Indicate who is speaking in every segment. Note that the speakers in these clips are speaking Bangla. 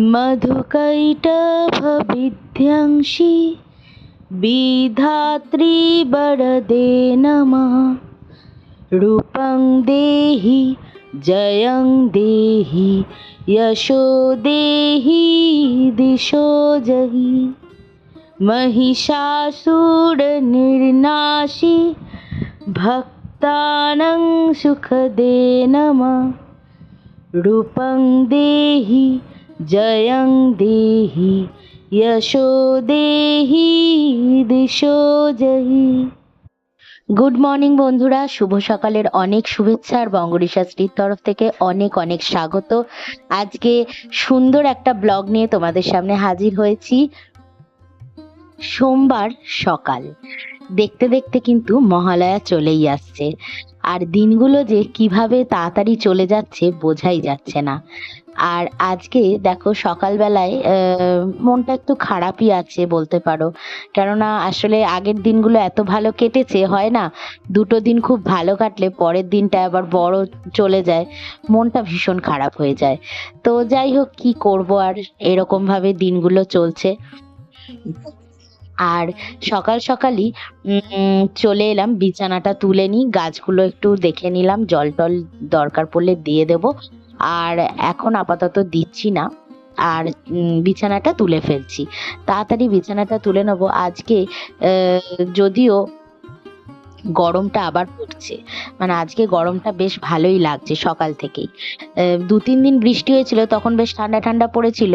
Speaker 1: मधुकैटभविध्वंसि विधात्री वरदे नमः रूपं देहि जयं देहि यशो देहि दिशो जहि महिषासुरनिर्नाशि भक्तानां सुखदे नमः रूपं देहि জয়ং দেহি যশো দেহি দিশো জহি গুড মর্নিং বন্ধুরা। শুভ সকালের অনেক শুভেচ্ছা আর বঙ্গরিশাস্ত্রীর তরফ থেকে অনেক অনেক স্বাগত। আজকে সুন্দর একটা ব্লগ নিয়ে তোমাদের সামনে হাজির হয়েছি। সোমবার সকাল। দেখতে দেখতে কিন্তু মহালয়া চলেই আসছে। আর দিনগুলো যে কীভাবে তাড়াতাড়ি চলে যাচ্ছে বোঝাই যাচ্ছে না। আর আজকে দেখো সকালবেলায় মনটা একটু খারাপই আছে বলতে পারো। কেননা আসলে আগের দিনগুলো এত ভালো কেটেছে, হয় না? দুটো দিন খুব ভালো কাটলে পরের দিনটা আবার বড় চলে যায়, মনটা ভীষণ খারাপ হয়ে যায়। তো যাই হোক, কি করব আর এরকমভাবে দিনগুলো চলছে। আর সকাল সকালই চলে এলাম, বিছানাটা তুলে নিই, গাছগুলো একটু দেখে নিলাম, জল টল দরকার পড়লে দিয়ে দেব। আর এখন আপাতত দিচ্ছি না, আর বিছানাটা তুলে ফেলছি। তাড়াতাড়ি বিছানাটা তুলে নেব। আজকে যদিও গরমটা আবার পড়ছে মানে আজকে গরমটা বেশ ভালোই লাগছে সকাল থেকেই। দু তিন দিন বৃষ্টি হয়েছিল, তখন বেশ ঠান্ডা ঠান্ডা পড়েছিল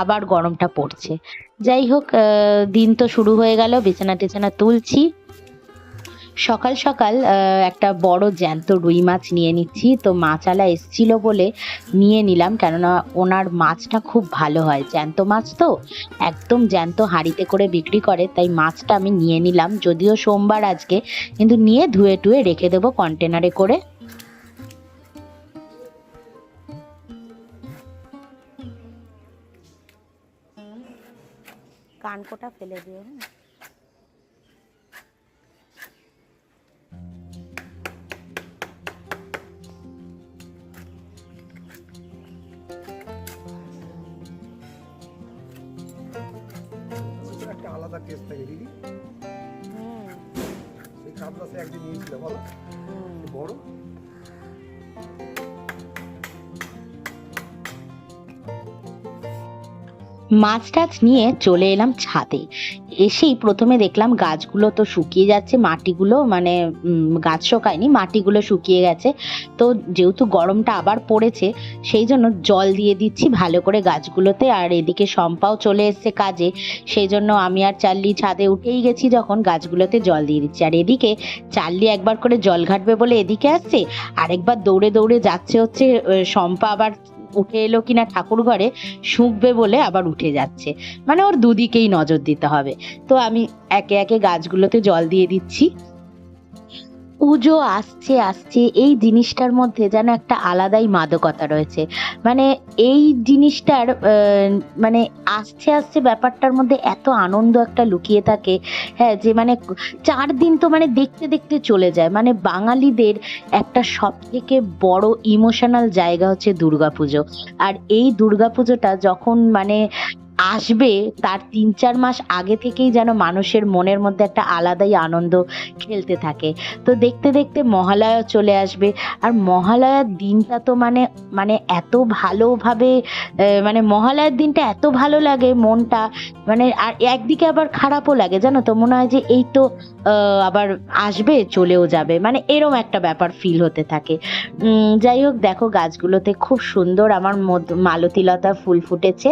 Speaker 1: আবার গরমটা পড়ছে। যাই হোক দিন তো শুরু হয়ে গেল, বিছানা টিছানা তুলছি। সকাল সকাল একটা বড় জ্যান্ত রুই মাছ নিয়ে নিচ্ছি। তো মাছালা এসছিল বলে নিয়ে নিলাম, কেননা ওনার মাছটা খুব ভালো হয়। জ্যান্ত মাছ তো, একদম জ্যান্ত হাঁড়িতে করে বিক্রি করে, তাই মাছটা আমি নিয়ে নিলাম। যদিও সোমবার আজকে, কিন্তু নিয়ে ধুয়ে টুয়ে রেখে দেবো কন্টেনারে করে। কানকোটা ফেলে দিও হ্যাঁ।
Speaker 2: একটা আলাদা টেস্ট থাকে দিদি। সেই কাতলা সে একদিন নিয়েছিল বলো। বড়?
Speaker 1: মাছ টাছ নিয়ে চলে এলাম ছাদে। এসেই প্রথমে দেখলাম গাছগুলো তো শুকিয়ে যাচ্ছে, মাটিগুলো মানে গাছ শোকায়নি, মাটিগুলো শুকিয়ে গেছে। তো যেহেতু গরমটা আবার পড়েছে, সেই জন্য জল দিয়ে দিচ্ছি ভালো করে গাছগুলোতে। আর এদিকে শম্পাও চলে এসছে কাজে, সেই জন্য আমি আর চার্লি ছাদে উঠেই গেছি যখন গাছগুলোতে জল দিয়ে দিচ্ছি। আর এদিকে চার্লি একবার করে জল ঘাটবে বলে এদিকে আসছে, আরেকবার দৌড়ে দৌড়ে যাচ্ছে হচ্ছে শম্পা আবার উঠে এলো কিনা ঠাকুর ঘরে শুঁকবে বলে আবার উঠে যাচ্ছে। মানে ওর দুদিকেই নজর দিতে হবে। তো আমি একে একে গাছগুলোতে জল দিয়ে দিচ্ছি। পুজো আসছে আসছে, এই জিনিসটার মধ্যে যেন একটা আলাদাই মাদকতা রয়েছে। মানে এই জিনিসটার মানে আসছে আসছে ব্যাপারটার মধ্যে এত আনন্দ একটা লুকিয়ে থাকে হ্যাঁ যে মানে চার দিন তো মানে দেখতে দেখতে চলে যায়। মানে বাঙালিদের একটা সব থেকে বড় ইমোশনাল জায়গা হচ্ছে দুর্গাপুজো। আর এই দুর্গাপুজোটা যখন মানে আসবে তার তিন চার মাস আগে থেকেই যেন মানুষের মনের মধ্যে একটা আলাদাই আনন্দ খেলতে থাকে। তো দেখতে দেখতে মহালয়া চলে আসবে। আর মহালয়ার দিনটা তো মানে মানে এত ভালোভাবে মানে মহালয়ার দিনটা এত ভালো লাগে মনটা মানে আর একদিকে আবার খারাপও লাগে, জানো তো? মনে হয় যে এই তো আবার আসবে, চলেও যাবে। মানে এরম একটা ব্যাপার ফিল হতে থাকে। যাই হোক, দেখো গাছগুলোতে খুব সুন্দর আমার মালতীলতা ফুল ফুটেছে।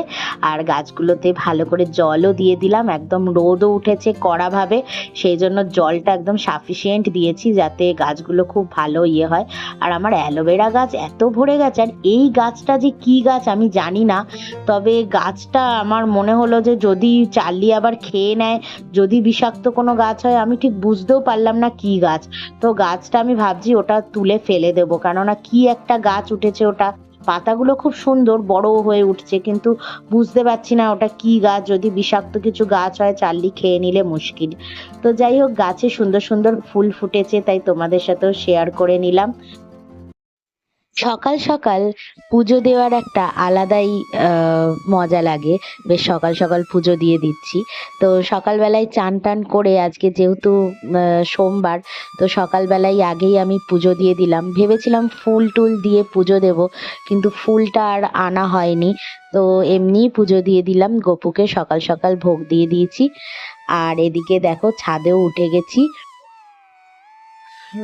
Speaker 1: আর গাছগুলোতে ভালো করে জলও দিয়ে দিলাম, একদম রোদও উঠেছে কড়াভাবে, সেই জন্য জলটা একদম সাফিসিয়েন্ট দিয়েছি যাতে গাছগুলো খুব ভালো ইয়ে হয়। আর আমার অ্যালোভেরা গাছ এত ভরে গেছে, আর এই গাছটা যে কি গাছ আমি জানি না, তবে গাছটা আমার মনে হলো যে যদি চার্লি আবার খেয়ে নেয়, যদি বিষাক্ত কোনো গাছ হয়, আমি ঠিক বুঝতেও পারলাম না কি গাছ। তো গাছটা আমি ভাবছি ওটা তুলে ফেলে দেবো, কেননা কি একটা গাছ উঠেছে ওটা। পাতাগুলো খুব সুন্দর বড় হয়ে উঠছে, কিন্তু বুঝতে পারছি না ওটা কি গাছ, যদি বিষাক্ত কিছু গাছ হয়, চার্লি খেয়ে নিলে মুশকিল। তো যাই হোক, গাছে সুন্দর সুন্দর ফুল ফুটেছে, তাই তোমাদের সাথেও শেয়ার করে নিলাম। সকাল সকাল পুজো দেওয়ার একটা আলাদাই মজা লাগে। বেশ সকাল সকাল পুজো দিয়ে দিচ্ছি। তো সকালবেলায় চান টান করে আজকে যেহেতু সোমবার, তো সকালবেলায় আগেই আমি পুজো দিয়ে দিলাম। ভেবেছিলাম ফুল টুল দিয়ে পুজো দেব, কিন্তু ফুলটা আর আনা হয়নি। তো এমনিই পুজো দিয়ে দিলাম। গপুকে সকাল সকাল ভোগ দিয়ে দিয়েছি। আর এদিকে দেখো ছাদেও উঠে গেছি।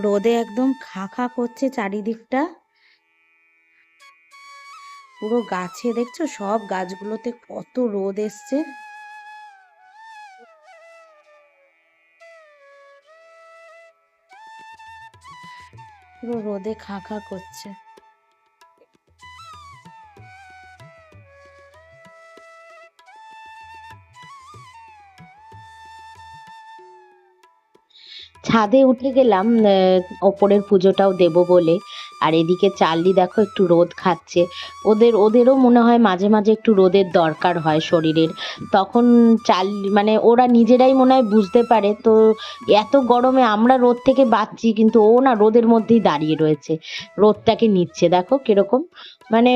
Speaker 1: রোদে একদম খা খা করছে চারিদিকটা। পুরো গাছে দেখছ? সব গাছগুলোতে কত রোদ এসছে। পুরো রোদে খা খা করছে। ছাদে উঠে গেলাম ওপরের পুজোটাও দেব বলে। আর এদিকে চার্লি দেখো একটু রোদ খাচ্ছে। ওদের, ওদেরও মনে হয় মাঝে মাঝে একটু রোদের দরকার হয় শরীরের। তখন চার্লি মানে ওরা নিজেরাই মনে হয় বুঝতে পারে, তো এত গরমে আমরা রোদ থেকে বাঁচছি, কিন্তু ও না রোদের মধ্যেই দাঁড়িয়ে রয়েছে। রোদটাকে নিচ্ছে, দেখো কীরকম। মানে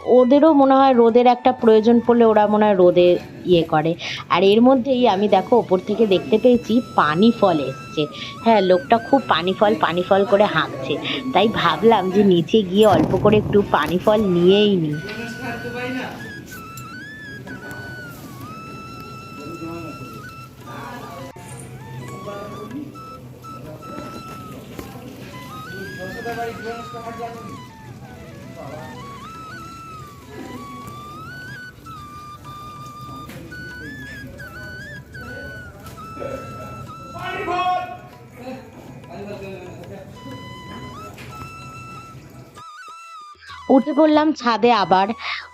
Speaker 1: ওদেরও মনে হয় রোদের একটা প্রয়োজন পড়লে ওরা মনে হয় রোদে ইয়ে করে। আর এর মধ্যেই আমি দেখো, ওপর থেকে দেখতে পেয়েছি পানি ফল এসছে। হ্যাঁ লোকটা খুব পানি ফল পানি ফল করে হাঁকছে। তাই ভাবলাম যে নিচে গিয়ে অল্প করে একটু পানি ফল নিয়েই নিই উঠে পড়লাম ছাদে আবার।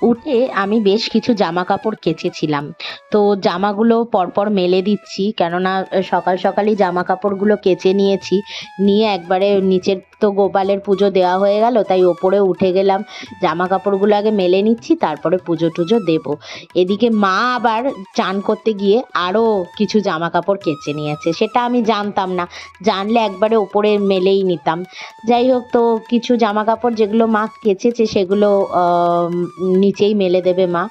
Speaker 1: উঠে আমি বেশ কিছু জামা কাপড় কেচেছিলাম। তো জামাগুলো পরপর মেলে দিচ্ছি, কেননা সকাল সকালই জামা কাপড়গুলো কেচে নিয়েছি। নিয়ে একবারে নিচের তো গোপালের পুজো দেওয়া হয়ে গেল, তাই ওপরে উঠে গেলাম। জামা কাপড়গুলো আগে মেলে নিচ্ছি, তারপরে পুজো টুজো দেব। এদিকে মা আবার চান করতে গিয়ে আরও কিছু জামা কাপড় কেচে নিয়েছে। সেটা আমি জানতাম না, জানলে একবারে ওপরে মেলেই নিতাম। যাই হোক, তো কিছু জামা কাপড় যেগুলো মা কেচেছে সেগুলো নিচেই মেলে দেবে মা।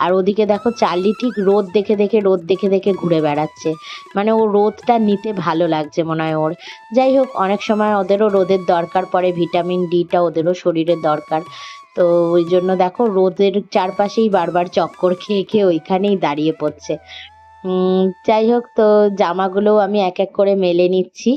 Speaker 1: আর ওদিকে দেখো চার্লি ঠিক রোদ দেখে দেখে, রোদ দেখে দেখে ঘুরে বেড়াচ্ছে। মানে ও রোদটা নিতে ভালো লাগছে মনে হয় ওর। যাই হোক, অনেক সময় ওদেরও রোদের দরকার পড়ে, ভিটামিন ডিটা ওদেরও শরীরের দরকার। তো ওই জন্য দেখো রোদের চারপাশেই বারবার চক্কর খেয়ে খেয়ে ওইখানেই দাঁড়িয়ে পড়ছে। যাই হোক, তো জামাগুলোও আমি এক এক করে মেলে নিচ্ছি।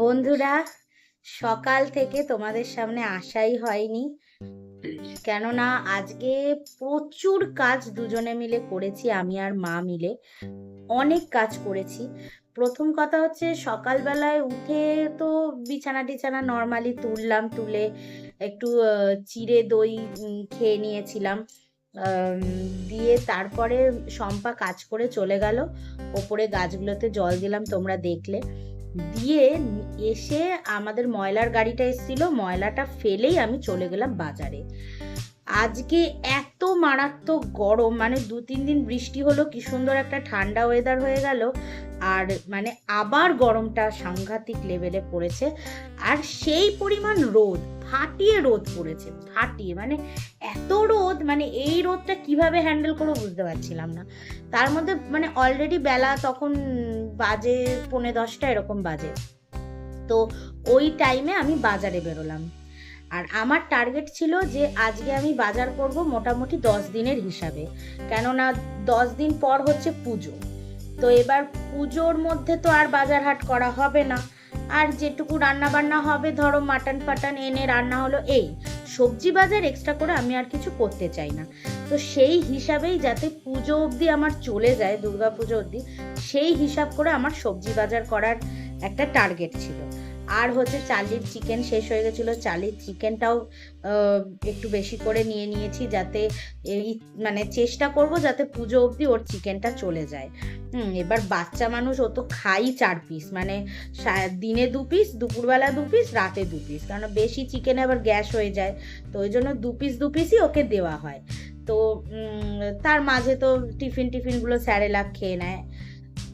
Speaker 1: বন্ধুরা, সকাল থেকে তোমাদের সামনে আসাই হয়নি। কেননা আজকে প্রচুর কাজ দুজনে মিলে করেছি, আমি আর মা মিলে। অনেক কাজ করেছি। প্রথম কথা হচ্ছে সকালবেলায় উঠে তো বিছানা টিছানা নর্মালি তুললাম, তুলে একটু চিড়ে দই খেয়ে নিয়েছিলাম। দিয়ে তারপরে শম্পা কাজ করে চলে গেল। ওপরে গাছগুলোতে জল দিলাম, তোমরা দেখলে। দিয়ে এসে আমাদের ময়লার গাড়িটা এসেছিল ময়লাটা ফেলেই আমি চলে গেলাম বাজারে। আজকে এত মারাত্মক গরম মানে দু, তিন দিন বৃষ্টি হলো, কি সুন্দর একটা ঠান্ডা ওয়েদার হয়ে গেল। আর মানে আবার গরমটা সাংঘাতিক লেভেলে পড়েছে। আর সেই পরিমাণ রোদ, ফাটিয়ে রোদ পড়েছে, ফাটিয়ে। মানে এত রোদ মানে এই রোদটা কীভাবে হ্যান্ডেল করব বুঝতে পারছিলাম না। তার মধ্যে মানে অলরেডি বেলা তখন বাজে, পৌনে দশটা এরকম বাজে। তো ওই টাইমে আমি বাজারে বেরোলাম। আর আমার টার্গেট ছিল যে আজকে আমি বাজার করব মোটামুটি দশ দিনের হিসাবে। কেননা দশ দিন পর হচ্ছে পুজো। তো এবার পুজোর মধ্যে তো আর বাজার হাট করা হবে না। আর যেটুকু রান্না বান্না হবে, ধরো মাটন ফাটান এনে রান্না হলো এই। সবজি বাজার এক্সট্রা করে আমি আর কিছু করতে চাই না। তো সেই হিসাবেই যাতে পুজো অবধি আমার চলে যায় দুর্গা পুজো অবধি, সেই হিসাব করে আমার সবজি বাজার করার একটা টার্গেট ছিল। আর হচ্ছে চালির চিকেন শেষ হয়ে গেছিল। চালির চিকেনটাও একটু বেশি করে নিয়ে নিয়েছি যাতে এই মানে চেষ্টা করব যাতে পুজো অবধি ওর চিকেনটা চলে যায়। হুম, এবার বাচ্চা মানুষ ও তো খাই চার পিস মানে দিনে দু পিস দুপুরবেলা দু পিস রাতে দু পিস কারণ বেশি চিকেনে আবার গ্যাস হয়ে যায়, তো ওই জন্য দু পিস দু পিসই ওকে দেওয়া হয়। তো তার মাঝে তো টিফিন টিফিনগুলো স্যারেলাক খেয়ে নেয়।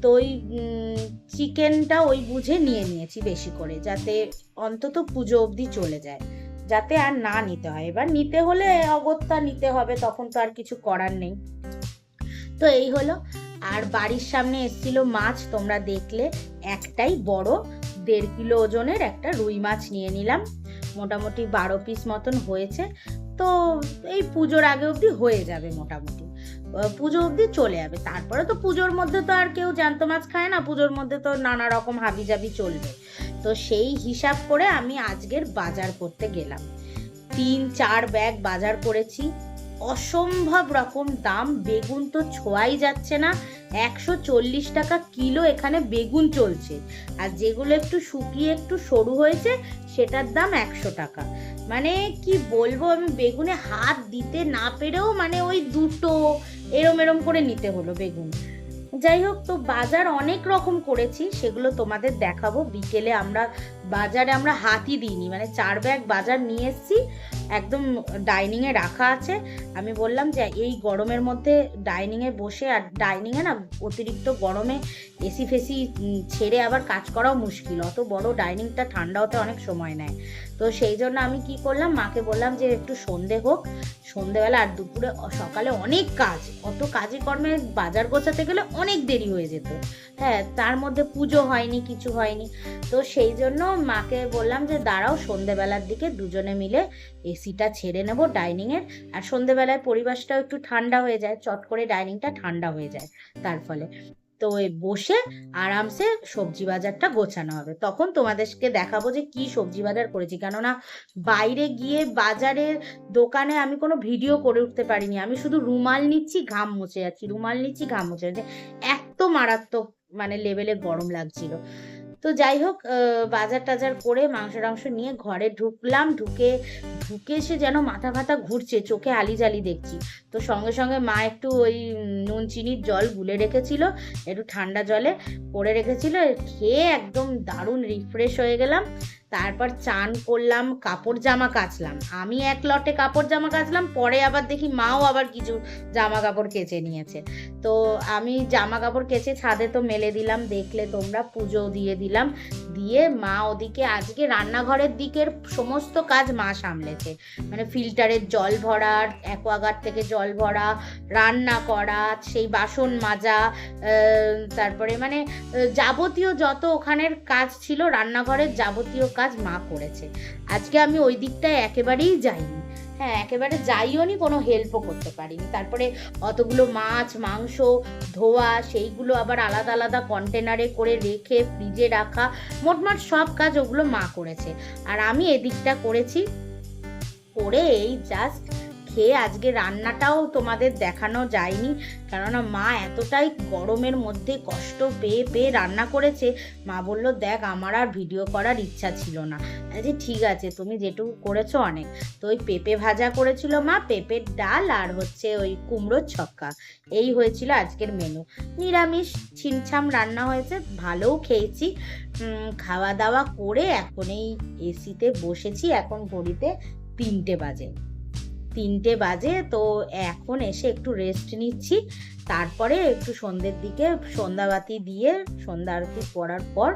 Speaker 1: তো ওই চিকেনটা ওই বুঝে নিয়ে নিয়েছি বেশি করে, যাতে অন্তত পুজো অবধি চলে যায়, যাতে আর না নিতে হয়। এবার নিতে হলে অগত্যা নিতে হবে, তখন তো আর কিছু করার নেই। তো এই হলো, আর বাড়ির সামনে এসেছিল মাছ, তোমরা দেখলে, একটাই বড়, দেড় কিলো ওজনের একটা রুই মাছ নিয়ে নিলাম। মোটামুটি বারো পিস মতন হয়েছে, তো এই পুজোর আগে অবধি হয়ে যাবে মোটামুটি। পুজো অবধি চলে যাবে। তারপরে তো পুজোর মধ্যে তো আর কেউ জ্যান্ত মাছ খায় না, পুজোর মধ্যে তো নানা রকম হাবিজাবি চলবে। তো সেই হিসাব করে আমি আজকের বাজার করতে গেলাম। তিন, চার ব্যাগ বাজার করেছি। অসম্ভব রকম দাম। বেগুন তো ছোঁয়াই যাচ্ছে না। একশো চল্লিশ টাকা কিলো এখানে বেগুন চলছে। আর যেগুলো একটু শুকিয়ে একটু সরু হয়েছে, সেটার দাম একশো টাকা। মানে কি বলব, আমি বেগুনে হাত দিতে না পেরেও মানে ওই দুটো এরম এরম করে নিতে হলো বেগুন। যাই হোক তো বাজার অনেক রকম করেছি, সেগুলো তোমাদের দেখাবো। বিকেলে আমরা বাজারে আমরা হাতই দিইনি মানে চার ব্যাগ বাজার নিয়ে এসেছি, একদম ডাইনিংয়ে রাখা আছে। আমি বললাম যে এই গরমের মধ্যে ডাইনিংয়ে বসে, আর ডাইনিংয়ে না অতিরিক্ত গরমে এসি ফেসি ছেড়ে আবার কাজ করাও মুশকিল। অত বড় ডাইনিংটা ঠান্ডা হতে অনেক সময় নেয়। তো সেই জন্য আমি কি করলাম, মাকে বললাম যে একটু সন্ধে হোক। সন্ধেবেলা আর দুপুরে সকালে অনেক কাজ। অত কাজে কর্মে বাজার গোছাতে গেলে অনেক দেরি হয়ে যেত। হ্যাঁ তার মধ্যে পুজো হয়নি, কিছু হয়নি। তো সেই জন্য মাকে বললাম যে, দাঁড়াও, সন্ধেবেলার দিকে দুজনে মিলে এসিটা ছেড়ে নেব ডাইনিংয়ের আর সন্ধেবেলায় পরিবেশটাও একটু ঠান্ডা হয়ে যায়, চট করে ডাইনিংটা ঠান্ডা হয়ে যায় তার ফলে। তো বসে আরামসে সবজি বাজারটা গোছানো হবে। তখন তোমাদেরকে দেখাবো যে কি সবজি বাজার করেছি। কেননা বাইরে গিয়ে বাজারের দোকানে আমি কোনো ভিডিও করে উঠতে পারিনি। আমি শুধু রুমাল নিচ্ছি, ঘাম মুছে যাচ্ছি। রুমাল নিচ্ছি, ঘাম মুছে যাচ্ছি। এত মারাত্মক মানে লেভেলে গরম লাগছিল। তো যাই হোক বাজার টাজার করে মাংস টাংস নিয়ে ঘরে ঢুকলাম, ঢুকে ঢুকে সে যেন মাথা ফাথা ঘুরছে, চোখে আলি জালি দেখছি। তো সঙ্গে সঙ্গে মা একটু ওই নুন চিনির জল গুলে রেখেছিল, একটু ঠান্ডা জলে করে রেখেছিল, খেয়ে একদম দারুণ রিফ্রেশ হয়ে গেলাম। তারপর চান করলাম, কাপড় জামা কাচলাম। আমি এক লটে কাপড় জামা কাচলাম, পরে আবার দেখি মাও আবার কিছু জামা কাপড় কেচে নিয়েছে। তো আমি জামা কাপড় কেচে ছাদে তো মেলে দিলাম, দেখলে তোমরা পুজো দিয়ে দিলাম। দিয়ে মা ওদিকে, আজকে রান্নাঘরের দিকের সমস্ত কাজ মা সামলেছে। মানে ফিল্টারের জল ভরা, অ্যাকোয়াগার্ড থেকে জল ভরা, রান্না করা, সেই বাসন মাজা তারপরে মানে যাবতীয় যত ওখানের কাজ ছিল, রান্নাঘরের যাবতীয় কাজ মা করেছে। আজকে আমি ওই দিকটায় একেবারেই যাইনি। হ্যাঁ একেবারে যাইও নি, কোনো হেল্পও করতে পারিনি। তারপরে অতগুলো মাছ, মাংস, ধোয়া, সেইগুলো আবার আলাদা আলাদা কন্টেনারে করে রেখে ফ্রিজে রাখা, মোটমাট সব কাজ ওগুলো মা করেছে। আর আমি এদিকটা করেছি, করে এই জাস্ট খেয়ে আজকে রান্নাটাও তোমাদের দেখানো যায়নি। কেননা মা এতটাই গরমের মধ্যে কষ্ট পেয়ে পেয়ে রান্না করেছে। মা বলল, দেখ, আমার আর ভিডিও করার ইচ্ছা ছিল না। যে ঠিক আছে, তুমি যেটুকু করেছ অনেক। তো ওই পেঁপে ভাজা করেছিল মা, পেঁপের ডাল আর হচ্ছে ওই কুমড়োর ছক্কা। এই হয়েছিল আজকের মেনু নিরামিষ ছিমছাম রান্না হয়েছে, ভালোও খেয়েছি। খাওয়া দাওয়া করে এখন এই এসিতে বসেছি, এখন ঘড়িতে তিনটে বাজে। তিনটে বাজে, তো এখন এসে একটু রেস্ট নিচ্ছি। তারপরে একটু সন্ধ্যের দিকে সন্ধ্যাবাতি দিয়ে সন্ধ্যা আরতি করার পর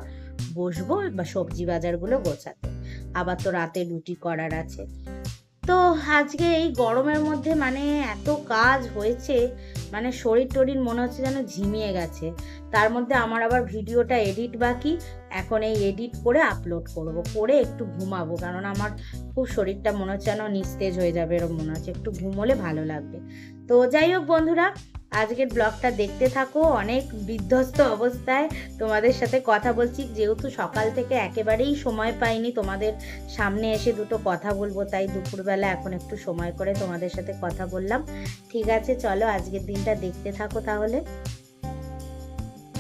Speaker 1: বসবো বা সবজি বাজারগুলো গোছাতে। আবার তো রাতে রুটি করার আছে। তো আজকে এই গরমের মধ্যে মানে এত কাজ হয়েছে মানে শরীর টরির মনে হচ্ছে যেন ঝিমিয়ে গেছে। তার মধ্যে আমার আবার ভিডিওটা এডিট বাকি। এখন এই এডিট করে আপলোড করব। করে একটু ঘুমাবো কারণ আমার খুব শরীরটা মনে হচ্ছে যেন নিস্তেজ হয়ে যাবে, এরকম মনে হচ্ছে। একটু ঘুমোলে ভালো লাগবে। তো যাই হোক বন্ধুরা, আজকের ব্লগটা দেখতে থাকো। অনেক বিধ্বস্ত অবস্থায় তোমাদের সাথে কথা বলছি। যেহেতু সকাল থেকে একেবারেই সময় পাইনি তোমাদের সামনে এসে দুটো কথা বলব, তাই দুপুরবেলা এখন একটু সময় করে তোমাদের সাথে কথা বললাম। ঠিক আছে, চলো আজকের দিনটা দেখতে থাকো তাহলে।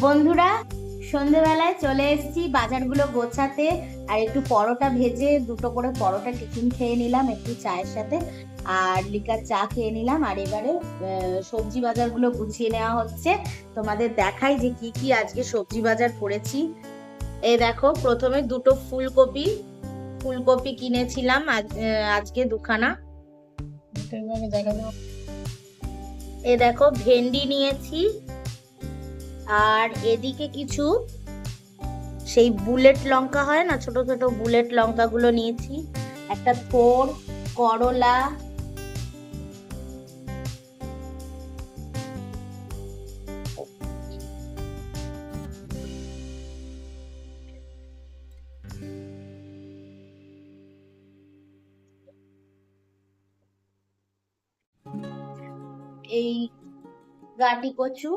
Speaker 1: বন্ধুরা সন্ধেবেলায় চলে এসেছি বাজারগুলো গোছাতে আর একটু পরোটা ভেজে দুটো করে পরোটা টিফিন খেয়ে নিলাম একটু চায়ের সাথে আর লিকার চা খেয়ে নিলাম আর এবারে সবজি বাজারগুলো গুছিয়ে নেওয়া হচ্ছে। তোমাদের দেখাই যে কি কি আজকে সবজি বাজার করেছি। এই দেখো প্রথমে দুটো ফুলকপি ফুলকপি কিনেছিলাম আজ- আজকে দুখানা। এ দেখো ভেন্ডি নিয়েছি আর এদিকে কিছু, সেই বুলেট লঙ্কা হয় না, ছোট ছোট বুলেট লঙ্কাগুলো নিয়েছি। একটা থোর, করলা, এই গাটি কচু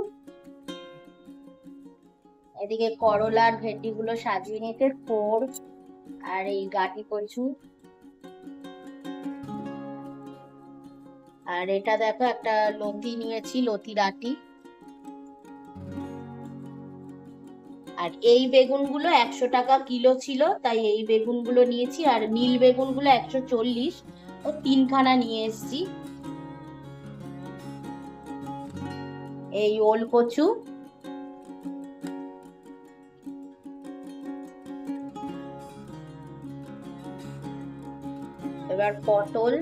Speaker 1: এদিকে করলার আরগুলো সাজিয়ে নিতে ফোর আর এই গাটি কচু। আর এটা দেখো, একটা লতি নিয়েছি লতি ডাটি আর এই বেগুনগুলো একশো টাকা কিলো ছিল, তাই এই বেগুনগুলো নিয়েছি। আর নীল বেগুনগুলো একশো চল্লিশ ও তিনখানা নিয়ে এসেছি। এই ওল কচু। এবার পটল।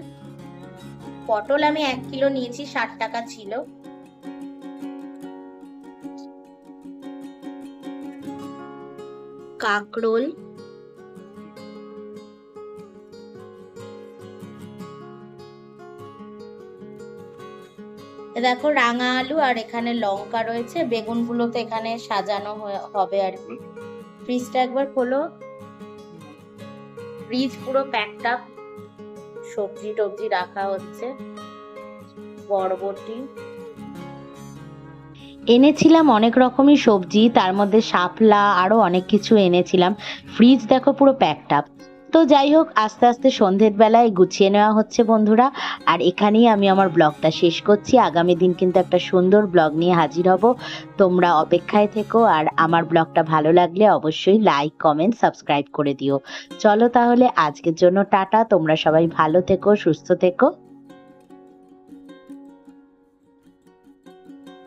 Speaker 1: পটল আমি এক কিলো নিয়েছি, ষাট টাকা ছিল। কাকরোল। দেখো রাঙা আলু আর এখানে লঙ্কা রয়েছে বেগুনগুলো তো এখানে সাজানো হবে আর কি। ফ্রিজটা একবার খোলো। ফ্রিজ পুরো প্যাকড আপ সবজি টবজি রাখা হচ্ছে। বরবটি। এনেছিলাম অনেক রকমের সবজি, তার মধ্যে শাপলা, আরও অনেক কিছু এনেছিলাম। ফ্রিজ দেখো পুরো প্যাকড আপ তো যাই হোক, আস্তে আস্তে সন্ধ্যের বেলায় গুছিয়ে নেওয়া হচ্ছে বন্ধুরা। আর এখানেই আমি আমার ব্লগটা শেষ করছি। আগামী দিন কিন্তু একটা সুন্দর ব্লগ নিয়ে হাজির হব। তোমরা অপেক্ষায় থেকো আর আমার ব্লগটা ভালো লাগলে অবশ্যই লাইক, কমেন্ট, সাবস্ক্রাইব করে দিও। চলো তাহলে আজকের জন্য টাটা। তোমরা সবাই ভালো থেকো, সুস্থ থেকো।